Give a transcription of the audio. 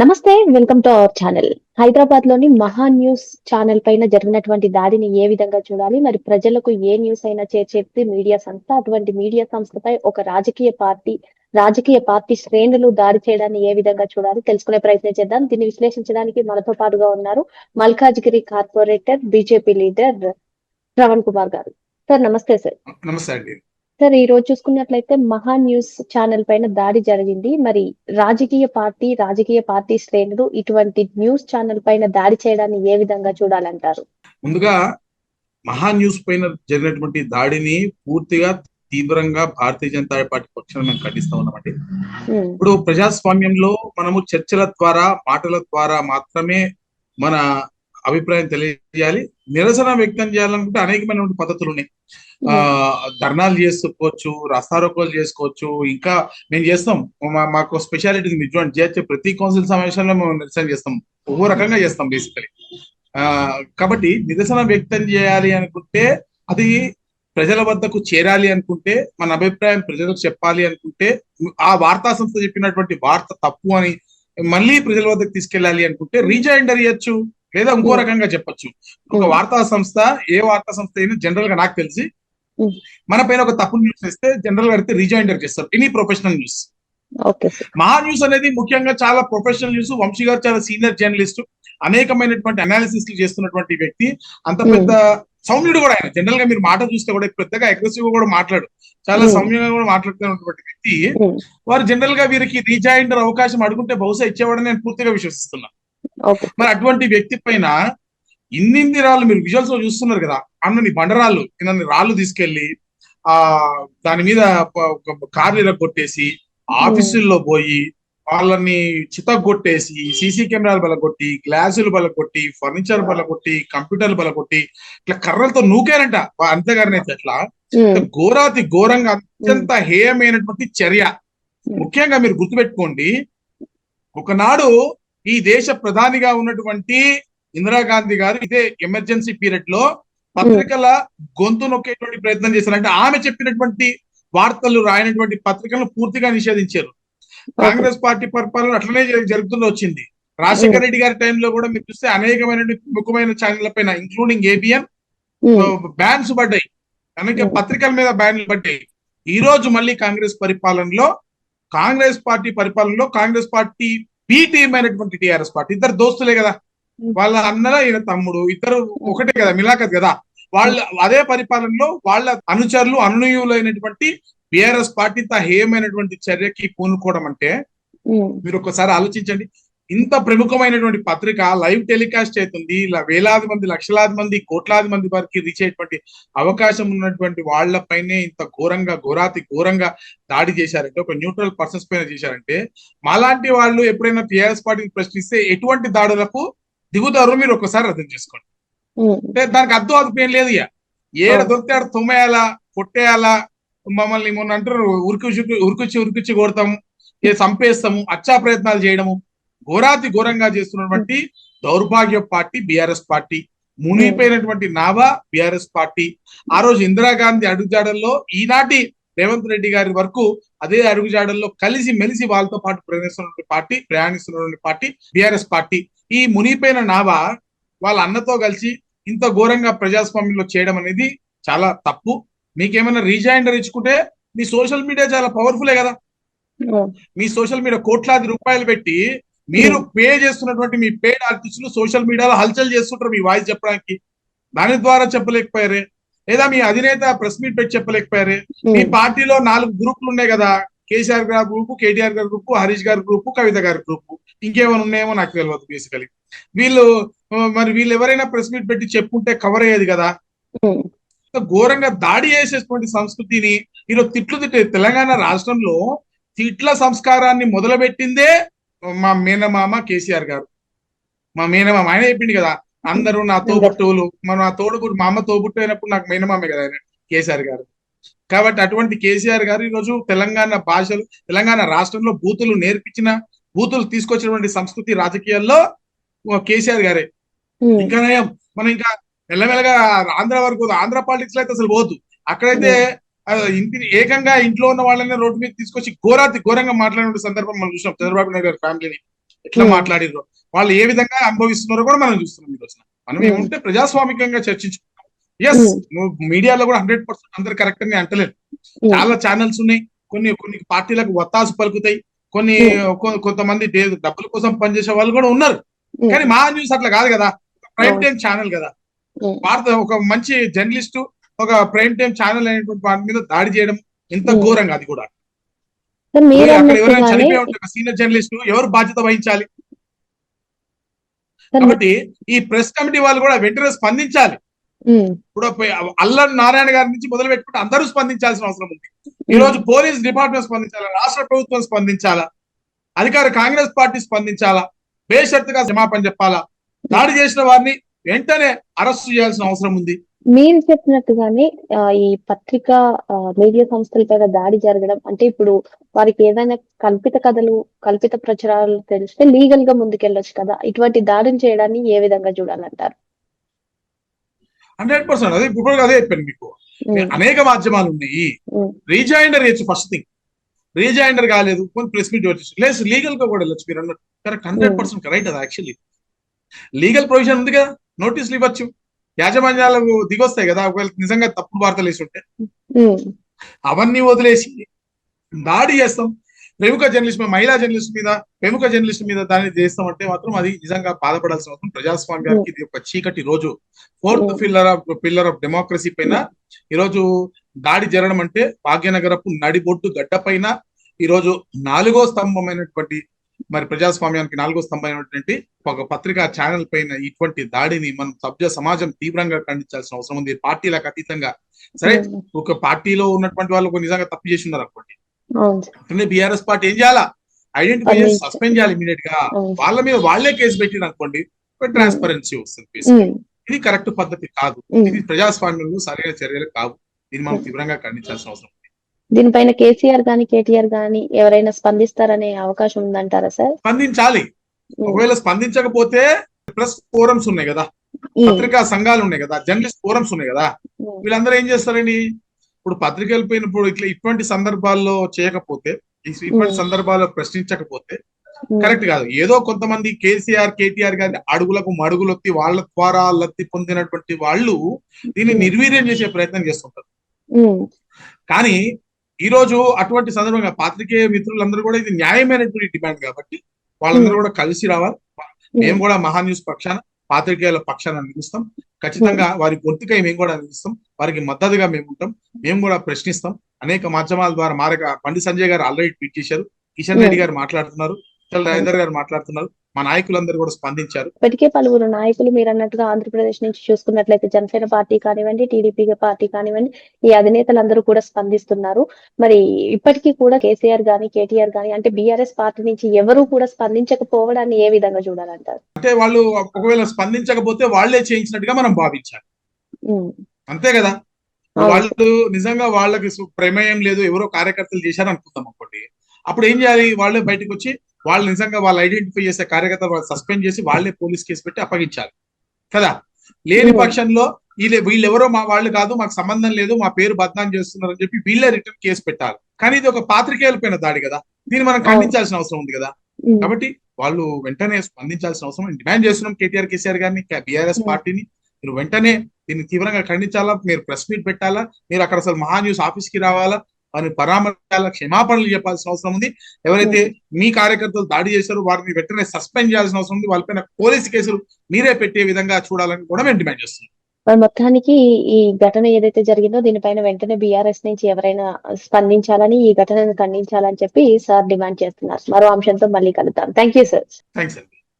నమస్తే welcome to our channel. హైదరాబాద్లోని మహా న్యూస్ ఛానల్ పైన జరిగినటువంటి దాడిని ఏ విధంగా చూడాలి మరి ప్రజలకు ఏ న్యూస్ అయినా చేర్చేది మీడియా సంస్థ అటువంటి మీడియా సంస్థపై ఒక రాజకీయ పార్టీ రాజకీయ పార్టీ శ్రేణులు దాడి చేయడాన్ని ఏ విధంగా చూడాలి తెలుసుకునే ప్రయత్నం చేద్దాం. దీన్ని విశ్లేషించడానికి మనతో పాటుగా ఉన్నారు Malkajgiri corporator BJP leader Shravan Kumar garu. Sir నమస్తే సార్. నమస్తే అండి. సార్ ఈ రోజు చూసుకున్నట్లయితే మహా న్యూస్ ఛానల్ పైన దాడి జరిగింది. మరి రాజకీయ పార్టీ రాజకీయ పార్టీ శ్రేణులు ఇటువంటి న్యూస్ ఛానల్ పైన దాడి చేయడాన్ని ఏ విధంగా చూడాలంటారు? ముందుగా మహా న్యూస్ పైన జరిగినటువంటి దాడిని పూర్తిగా తీవ్రంగా భారతీయ జనతా పార్టీ పక్షాన మేము ఖండిస్తా ఉన్నామండి. ఇప్పుడు ప్రజాస్వామ్యంలో మనము చర్చల ద్వారా మాటల ద్వారా మాత్రమే మన అభిప్రాయం తెలియజేయాలి. నిరసన వ్యక్తం చేయాలనుకుంటే అనేకమైనటువంటి పద్ధతులు ఉన్నాయి. ఆ ధర్నాలు చేసుకోవచ్చు రస్తారోకోలు చేసుకోవచ్చు ఇంకా మేము చేస్తాం. మా- మాకు స్పెషాలిటీ నిజం చూడండి ప్రతి కౌన్సిల్ సమావేశంలో మేము నిరసన చేస్తాం. ఓ రకంగా చేస్తాం బేసికలీ. ఆ కాబట్టి నిరసన వ్యక్తం చేయాలి అనుకుంటే అది ప్రజల వద్దకు చేరాలి అనుకుంటే మన అభిప్రాయం ప్రజలకు చెప్పాలి అనుకుంటే ఆ వార్తా సంస్థ చెప్పినటువంటి వార్త తప్పు అని మళ్ళీ ప్రజల వద్దకు తీసుకెళ్ళాలి అనుకుంటే రీజైండర్ ఇవ్వచ్చు లేదా ఇంకో. రకంగా చెప్పొచ్చు. ఒక. వార్తా సంస్థ ఏ వార్తా సంస్థ అయినా జనరల్గా నాకు తెలిసి. మన పైన ఒక తప్పు న్యూస్ ఇస్తే జనరల్గా అయితే రీజైండర్ చేస్తారు. Any professional news. Maha news అనేది ముఖ్యంగా చాలా ప్రొఫెషనల్ న్యూస్. వంశీ గారు చాలా సీనియర్ జర్నలిస్ట్. అనేకమైనటువంటి అనాలిసిస్ చేస్తున్నటువంటి వ్యక్తి. అంత. పెద్ద సౌమ్యుడు కూడా ఆయన. జనరల్గా మీరు మాట చూస్తే కూడా పెద్దగా అగ్రెసివ్గా కూడా మాట్లాడు. చాలా. సౌమ్యంగా కూడా మాట్లాడుతున్నటువంటి వ్యక్తి. వారు జనరల్గా వీరికి రీజాయిండర్ అవకాశం అడుగుంటే బహుశా ఇచ్చేవాడని నేను పూర్తిగా విశ్వసిస్తున్నా. మరి అటువంటి వ్యక్తి పైన ఇన్నిన్ని రాళ్ళు మీరు విజువల్స్లో చూస్తున్నారు కదా అన్నని బండరాళ్ళు ఇన్ని రాళ్ళు తీసుకెళ్ళి ఆ దాని మీద కార్లు ఇరగొట్టేసి ఆఫీసుల్లో పోయి వాళ్ళని చితగొట్టేసి సీసీ కెమెరాలు బలగొట్టి గ్లాసులు బలగొట్టి ఫర్నిచర్ బలగొట్టి కంప్యూటర్లు బలగొట్టి ఇట్లా కర్రలతో నూకారంట అంతగారిని అయితే అట్లా ఉమ్, ఘోరాతి ఘోరంగా అత్యంత హేయమైనటువంటి చర్య. Hmm. ముఖ్యంగా మీరు గుర్తుపెట్టుకోండి ఒకనాడు ఈ దేశ ప్రధానిగా ఉన్నటువంటి ఇందిరాగాంధీ గారు ఇదే ఎమర్జెన్సీ పీరియడ్లో పత్రికల గొంతు నొక్కేటువంటి ప్రయత్నం చేశారు. అంటే ఆమె చెప్పినటువంటి వార్తలు రాయనటువంటి పత్రికలను పూర్తిగా నిషేధించారు. కాంగ్రెస్ పార్టీ పరిపాలన అట్లనే జరి- జరుగుతూ వచ్చింది. రాజశేఖర రెడ్డి గారి టైంలో కూడా మీరు చూస్తే అనేకమైన ముఖ్యమైన ఛానళ్ళ పైన ఇంక్లూడింగ్ ఏబిఎన్ బ్యాన్స్ పడ్డాయి. కనుక. పత్రికల మీద బ్యాన్లు పడ్డాయి. ఈ రోజు మళ్ళీ కాంగ్రెస్ పరిపాలనలో కాంగ్రెస్ పార్టీ పరిపాలనలో కాంగ్రెస్ పార్టీ బి టీం అయినటువంటి టిఆర్ఎస్ పార్టీ. ఇద్దరు దోస్తులే కదా. వాళ్ళ అన్నల ఈయన తమ్ముడు ఇద్దరు ఒకటే కదా మిలాఖత్ కదా. వాళ్ళ అదే పరిపాలనలో వాళ్ళ అనుచరులు అనునయులైనటువంటి బిఆర్ఎస్ పార్టీ ఇంత హేయమైనటువంటి చర్యకి పూనుకోవడం అంటే మీరు ఒక్కసారి ఆలోచించండి. ఇంత ప్రముఖమైనటువంటి పత్రిక లైవ్ టెలికాస్ట్ అవుతుంది. ఇలా వేలాది మంది లక్షలాది మంది కోట్లాది మంది వారికి రీచ్ అయ్యేటువంటి అవకాశం ఉన్నటువంటి వాళ్ళపైనే ఇంత ఘోరంగా ఘోరాతి ఘోరంగా దాడి చేశారంటే ఒక న్యూట్రల్ పర్సన్స్ పైన చేశారంటే మాలాంటి వాళ్ళు ఎప్పుడైనా టిఆర్ఎస్ పార్టీని ప్రశ్నిస్తే ఎటువంటి దాడులకు దిగుతారో మీరు ఒకసారి అర్థం చేసుకోండి. అంటే దానికి అర్థం అదుపు ఏం లేదు ఇక. ఏడ. దొరికితే ఆడ తుమ్మేయాలా కొట్టేయాలా మమ్మల్ని మొన్న అంటారు ఉరికిచ్చి ఉరికిచ్చి ఉరికిచ్చి కొడతాము ఏ చంపేస్తాము అచ్చా ప్రయత్నాలు చేయడము. ఘోరాతి ఘోరంగా చేస్తున్నటువంటి దౌర్భాగ్య పార్టీ బిఆర్ఎస్ పార్టీ మునిగిపోయినటువంటి నావా బిఆర్ఎస్ పార్టీ. ఆ రోజు ఇందిరాగాంధీ అడుగుజాడల్లో ఈనాటి రేవంత్ రెడ్డి గారి వరకు అదే అడుగుజాడల్లో కలిసి మెలిసి వాళ్ళతో పాటు ప్రయాణిస్తున్నటువంటి పార్టీ ప్రయాణిస్తున్నటువంటి పార్టీ బిఆర్ఎస్ పార్టీ. ఈ మునిగిపోయిన నావా వాళ్ళ అన్నతో కలిసి ఇంత ఘోరంగా ప్రజాస్వామ్యంలో చేయడం అనేది చాలా తప్పు. మీకేమైనా రీజాయిండర్ ఇచ్చుకుంటే మీ సోషల్ మీడియా చాలా పవర్ఫులే కదా. మీ సోషల్ మీడియా కోట్లాది రూపాయలు పెట్టి మీరు పే చేస్తున్నటువంటి మీ పేడ్ ఆర్టిస్టులు సోషల్ మీడియాలో హల్చల్ చేస్తుంటారు మీ వాయిస్ చెప్పడానికి. దాని ద్వారా చెప్పలేకపోయారే. లేదా మీ అధినేత ప్రెస్ మీట్ పెట్టి చెప్పలేకపోయారే. మీ ఉమ్, పార్టీలో నాలుగు గ్రూపులు ఉన్నాయి కదా. కేసీఆర్ గారి గ్రూపు కేటీఆర్ గారి గ్రూపు హరీష్ గారి గ్రూపు కవిత గారి గ్రూపు ఇంకేమైనా ఉన్నాయేమో నాకు తెలియదు బేసికలీ వీళ్ళు మరి వీళ్ళు ఎవరైనా ప్రెస్ మీట్ పెట్టి చెప్పుంటే కవర్ అయ్యేది కదా. ఇంత ఘోరంగా దాడి చేసేటువంటి సంస్కృతిని ఈరోజు తిట్లు తిట్టే తెలంగాణ రాష్ట్రంలో తిట్ల సంస్కారాన్ని మొదలుపెట్టిందే మా మేనమామ కేసీఆర్ గారు. మా మేనమామ ఆయన చెప్పింది కదా అందరూ నా తోబుట్టువులు మన నా తోడుగురు మా అమ్మ తోబుట్టు అయినప్పుడు నాకు మేనమామే కదా ఆయన కేసీఆర్ గారు. కాబట్టి అటువంటి కేసీఆర్ గారు ఈరోజు తెలంగాణ భాషలు తెలంగాణ రాష్ట్రంలో బూతులు నేర్పించిన బూతులు తీసుకొచ్చినటువంటి సంస్కృతి రాజకీయాల్లో కేసీఆర్ గారే. ఇంకా మనం ఇంకా మెల్లమెల్లగా ఆంధ్ర వరకు. ఆంధ్ర పాలిటిక్స్లో అయితే అసలు పోదు అక్కడైతే ఆ, ఇంటిని ఏకంగా ఇంట్లో ఉన్న వాళ్ళని రోడ్డు మీద తీసుకొచ్చి ఘోరాతి ఘోరంగా మాట్లాడిన సందర్భం మనం చూసాం చంద్రబాబు నాయుడు గారి ఫ్యామిలీని ఎట్లా Hmm. మాట్లాడిర్రో. వాళ్ళు ఏ విధంగా అనుభవిస్తున్నారో కూడా మనం చూస్తున్నాం ఈ రోజున. మనం Hmm. ఏముంటే ప్రజాస్వామికంగా చర్చించుకుంటాం ఎస్ Hmm. మీడియాలో కూడా హండ్రెడ్ పర్సెంట్ అందరు కరెక్ట్ అని అంటలేదు చాలా ఛానల్స్ ఉన్నాయి. కొన్ని కొన్ని పార్టీలకు వత్తాసు పలుకుతాయి. కొన్ని కొంతమంది డబ్బుల కోసం పనిచేసే వాళ్ళు కూడా ఉన్నారు. కానీ మా న్యూస్ అట్లా కాదు కదా. ప్రైమ్. టైం ఛానల్ కదా. భారత ఒక మంచి జర్నలిస్ట్ ఒక ప్రైమ్ టైం ఛానల్ అనేటువంటి వాటి మీద దాడి చేయడం ఎంత Hmm. ఘోరంగా అది కూడా. అక్కడ ఎవరైనా చనిపోయి సీనియర్ జర్నలిస్ట్ ఎవరు బాధ్యత వహించాలి? కాబట్టి ఈ ప్రెస్ కమిటీ వాళ్ళు కూడా వెంటనే స్పందించాలి. ఉమ్, ఇప్పుడు అల్లం నారాయణ గారి నుంచి మొదలు పెట్టుకుంటే అందరూ స్పందించాల్సిన అవసరం ఉంది. ఈ రోజు పోలీస్ డిపార్ట్మెంట్ స్పందించాలా? రాష్ట్ర ప్రభుత్వం స్పందించాలా? అధికార కాంగ్రెస్ పార్టీ స్పందించాలా? బేషరతుగా క్షమాపణ చెప్పాలా? దాడి చేసిన వారిని వెంటనే అరెస్ట్ చేయాల్సిన అవసరం ఉంది. మీరు చెప్పినట్టుగానే ఈ పత్రికా మీడియా సంస్థలపైన దాడి జరగడం అంటే ఇప్పుడు వారికి ఏదైనా కల్పిత కథలు కల్పిత ప్రచారాలు తెలిస్తే లీగల్గా ముందుకెళ్ళొచ్చు కదా. ఇటువంటి దాడిని చేయడాన్ని ఏ విధంగా చూడాలంటారు? Hundred percent. అదే ఇప్పుడు అదే చెప్పాను మీకు. అనేక మాధ్యమాలు ఉన్నాయి. రీజాయిండర్ చేయొచ్చు ఫస్ట్ థింగ్ రీజాయిండర్ కాలేదు కొన్ని ప్రెస్ మీట్ వచ్చేసి. లేదు లీగల్గా కూడా వెళ్ళొచ్చు మీరు అన్నట్టు. కరెక్ట్ హండ్రెడ్ పర్సెంట్ రైట్ అది యాక్చువల్లీ. లీగల్ ప్రొవిజన్ ఉంది కదా. నోటీసులు ఇవ్వచ్చు. యాజమాన్యాలకు దిగొస్తాయి కదా ఒకవేళ నిజంగా తప్పుడు వార్తలు వేసి ఉంటే అవన్నీ వదిలేసి దాడి చేస్తాం. ప్రముఖ జర్నలిస్ట్ మీద మహిళా జర్నలిస్ట్ మీద ప్రముఖ జర్నలిస్ట్ మీద దాన్ని చేస్తామంటే మాత్రం అది నిజంగా బాధపడాల్సిన అవసరం. ప్రజాస్వామ్యానికి ఇది ఒక చీకటి రోజు. Fourth. Pillar of pillar of democracy పైన ఈ రోజు దాడి జరగడం అంటే భాగ్యనగరపు నడిబొట్టు గడ్డ పైన ఈ రోజు నాలుగో స్తంభమైనటువంటి మరి ప్రజాస్వామ్యానికి నాలుగో స్తంభమైనటువంటి ఒక పత్రికా ఛానల్ పైన ఇటువంటి దాడిని మనం సభ్య సమాజం తీవ్రంగా ఖండించాల్సిన అవసరం ఉంది. పార్టీలకు అతీతంగా. సరే ఒక పార్టీలో ఉన్నటువంటి వాళ్ళు ఒక నిజంగా తప్పు చేసి ఉన్నారు అనుకోండి అంటే బీఆర్ఎస్ పార్టీ ఏం చేయాలా? ఐడెంటిఫై చేసి. సస్పెండ్ చేయాలి ఇమీడియట్గా. వాళ్ళ మీద వాళ్ళే కేసు పెట్టిన అనుకోండి ట్రాన్స్పరెన్సీ వస్తుంది ఇది కరెక్ట్ పద్ధతి కాదు. ఇది ప్రజాస్వామ్యంలో సరైన చర్యలు కావు. దీన్ని మనం తీవ్రంగా ఖండించాల్సిన అవసరం దీనిపైన కేసీఆర్ గాని కేటీఆర్ గాని ఎవరైనా స్పందిస్తారనే అవకాశం ఉందంటారా సార్? స్పందించాలి. ఒకవేళ స్పందించకపోతే ప్లస్ ఫోరమ్స్ ఉన్నాయి కదా. పత్రికా సంఘాలు ఉన్నాయి కదా. జర్నలిస్ట్ ఫోరమ్స్ ఉన్నాయి కదా. వీళ్ళందరూ ఏం చేస్తారండి? ఇప్పుడు పత్రికలు పోయినప్పుడు ఇట్లా ఇటువంటి సందర్భాల్లో చేయకపోతే ఇటువంటి. సందర్భాల్లో ప్రశ్నించకపోతే కరెక్ట్ కాదు. ఏదో కొంతమంది కేసీఆర్ కేటీఆర్ గారి అడుగులకు మడుగులొత్తి వాళ్ళ ద్వారా లత్తి పొందినటువంటి వాళ్ళు దీన్ని. నిర్వీర్యం చేసే ప్రయత్నం చేస్తుంటారు. కానీ ఈ రోజు అటువంటి సందర్భంగా పాత్రికేయ మిత్రులందరూ కూడా ఇది న్యాయమైనటువంటి డిమాండ్ కాబట్టి వాళ్ళందరూ కూడా కలిసి రావాలి. మేము కూడా మహా న్యూస్ పక్షాన పాత్రికేయుల పక్షాన నిలుస్తాం. ఖచ్చితంగా వారి గొంతుకై మేము కూడా నిలుస్తాం. వారికి మద్దతుగా మేము ఉంటాం. మేము కూడా ప్రశ్నిస్తాం. అనేక మాధ్యమాల ద్వారా మారక బండి సంజయ్ గారు ఆల్రెడీ ట్వీట్ చేశారు. కిషన్ రెడ్డి గారు మాట్లాడుతున్నారు. రాజేందర్ గారు మాట్లాడుతున్నారు. మా నాయకులందరూ కూడా స్పందించారు. ఇప్పటికే పలువురు నాయకులు మీరు అన్నట్టుగా ఆంధ్రప్రదేశ్ నుంచి చూసుకున్నట్లయితే జనసేన పార్టీ కానివ్వండి టీడీపీ పార్టీ కానివ్వండి ఈ అధినేతలందరూ కూడా స్పందిస్తున్నారు. మరి ఇప్పటికీ కూడా కేసీఆర్ గాని కేటీఆర్ గాని అంటే బీఆర్ఎస్ పార్టీ నుంచి ఎవరు కూడా స్పందించకపోవడాన్ని ఏ విధంగా చూడాలంటారు? అంటే వాళ్ళు ఒకవేళ స్పందించకపోతే వాళ్ళే చేయించినట్టుగా మనం భావించాలి. అంతే కదా. వాళ్ళు నిజంగా వాళ్ళకి ప్రమేయం లేదు ఎవరో కార్యకర్తలు చేశారు అనుకుందాం అనుకోండి. అప్పుడు ఏం చేయాలి? వాళ్ళే బయటకు వచ్చి వాళ్ళు నిజంగా వాళ్ళు ఐడెంటిఫై చేసే కార్యకర్తలు వాళ్ళు సస్పెండ్ చేసి వాళ్ళే పోలీస్ కేసు పెట్టి అప్పగించాలి. కదా? లేని Hmm. పక్షంలో వీళ్ళు వీళ్ళెవరో మా వాళ్ళు కాదు మాకు సంబంధం లేదు మా పేరు బద్నాం చేస్తున్నారు అని చెప్పి వీళ్ళే రిటర్న్ కేసు పెట్టాలి. కానీ ఇది ఒక పాత్రికేయుల పైన దాడి కదా? దీన్ని మనం ఖండించాల్సిన అవసరం ఉంది కదా? ఉమ్, కాబట్టి వాళ్ళు వెంటనే స్పందించాల్సిన అవసరం. డిమాండ్ చేస్తున్నాం కేటీఆర్ కేసీఆర్ గారిని బీఆర్ఎస్ Hmm. పార్టీని. మీరు వెంటనే దీన్ని తీవ్రంగా ఖండించాలా? మీరు ప్రెస్ మీట్ పెట్టాలా? మీరు అక్కడ అసలు మహా న్యూస్ ఆఫీస్కి రావాలా? వారిని పరామర్శాల క్షమాపణలు చెప్పాల్సిన అవసరం ఉంది. ఎవరైతే మీ కార్యకర్తలు దాడి చేశారో వారిని వెంటనే సస్పెండ్ చేయాల్సిన అవసరం ఉంది. వాళ్ళపైన పోలీసు కేసులు మీరే పెట్టే విధంగా చూడాలని కూడా మేము డిమాండ్ చేస్తున్నాం. మరి మొత్తానికి ఈ ఘటన ఏదైతే జరిగిందో దీనిపైన వెంటనే బీఆర్ఎస్ నుంచి ఎవరైనా స్పందించాలని ఈ ఘటనను ఖండించాలని చెప్పి సార్ డిమాండ్ చేస్తున్నారు. మరో అంశంతో మళ్ళీ కలుద్దాం. Thank you sir thanks